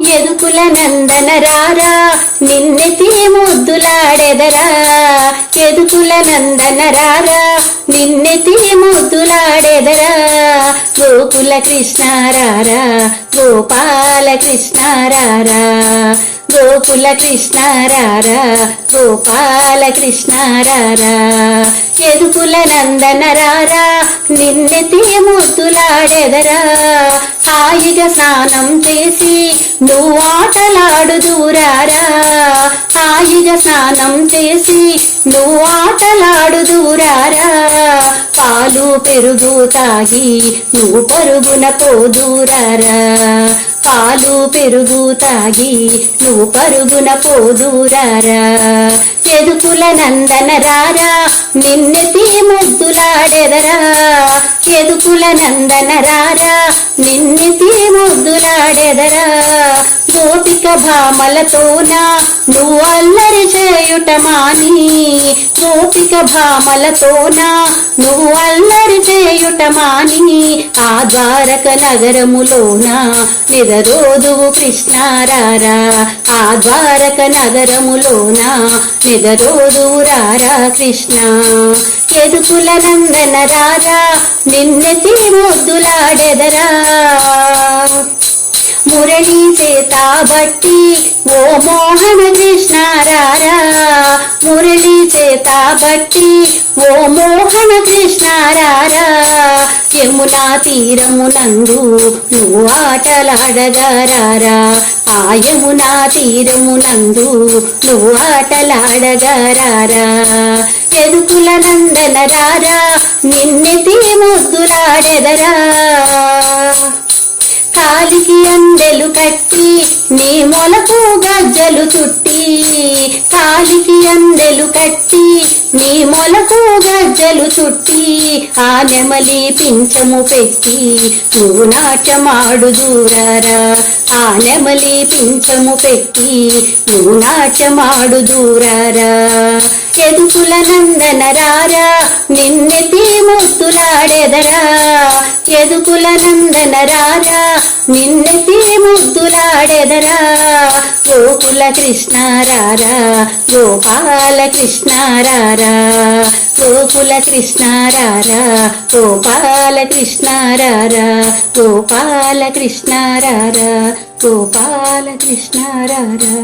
ఎదుకుల నందన రారా నిన్నెతి ముద్దులాడెదరా ఎదుకుల నందన రారా నిన్నెతి ముద్దులాడెదరా గోకుల కృష్ణారారా గోపాల కృష్ణారారా గోకుల కృష్ణారారా గోపాల కృష్ణారారా ఎదుకుల నందన రారా నిన్నెతి ముద్దులాడెదరా హాయిగా స్నానం చేసి నువ్వు ఆటలాడు దూరారా. హాయిగా స్నానం చేసి నువ్వు ఆటలాడు దూరారా. పాలు పెరుగు తాగి నువ్వు పరుగున పోదూరారా. పాలు పెరుగు తాగి నువ్వు పరుగున పోదూరారా. చెదుకుల నందన రారా నిన్నెత్తి ముద్దులాడెదరా. చెదుకుల నందన రారా నిన్నెత్తి ముద్దులాడెదరా. గోపిక భామలతోన నువ్వు అల్లరి చేయుటమాని గోపిక భామలతోన? నువ్వు అల్లరి చేయుటమాని ఆ ద్వారక నగరములోన? నిదరోదువు కృష్ణారారా ఆ ద్వారక నగరములోన? నిదరోదువు రారా కృష్ణ? ఎదుకుల నందన రారా నిన్నెత్తి ముద్దులాడెదరా మురళీ చేత బట్టి ఓ మోహన కృష్ణారారా చేతాబట్టి ఓ మోహన కృష్ణారారా యమునా తీరమునందు నువ్వు ఆటలాడగారారా. ఆ యమునా తీరమునందు నువ్వు ఆటలాడగారారా. ఎదుకుల నందన రారా నిన్నెతి ముద్దులాడెదరా. కాలికి అందెలు కట్టి నీ మొలకు గజ్జలు చుట్టి కాలికి అందెలు కట్టి నీ మొలకు గజ్జలు చుట్టి ఆ నెమలి పింఛము పెట్టి నువ్వు నాట్యమాడు దూరారా ఆ నెమలి పింఛము పెట్టి నువ్వు నాట్యమాడు దూరారా. ఎదుకుల నందన రారా నిన్నెతి ముద్దులాడెదరా ఎదుకుల నందన రారా నిన్నెతి ముద్దులాడెదరా గోకుల కృష్ణ రారా గోపాల కృష్ణ రారా గోకుల కృష్ణ రారా గోపాల కృష్ణ రారా గోపాల కృష్ణ రారా గోపాల కృష్ణ రారా